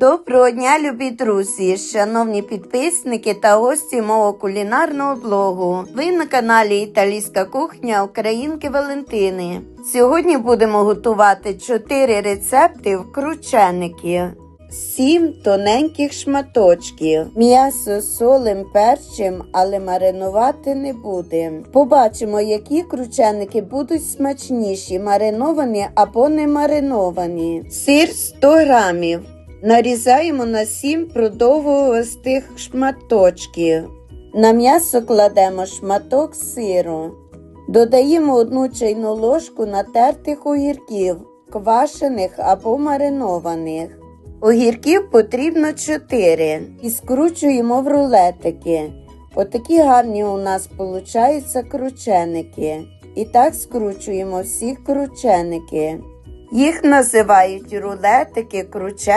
Доброго дня, любі друзі, шановні підписники та гості мого кулінарного блогу. Ви на каналі Італійська кухня Українки Валентини. Сьогодні будемо готувати 4 рецепти вкрученики. 7 тоненьких шматочків. М'ясо солим перчим, але маринувати не будемо. Побачимо, які крученики будуть смачніші, мариновані або не мариновані. Сир 100 грамів. Нарізаємо на 7 продовгостих шматочків. На м'ясо кладемо шматок сиру. Додаємо одну чайну ложку натертих огірків, квашених або маринованих. Огірків потрібно 4 і скручуємо в рулетики. Отакі гарні у нас получаються крученики. І так скручуємо всі крученики. Їх називають рулетики, крученики.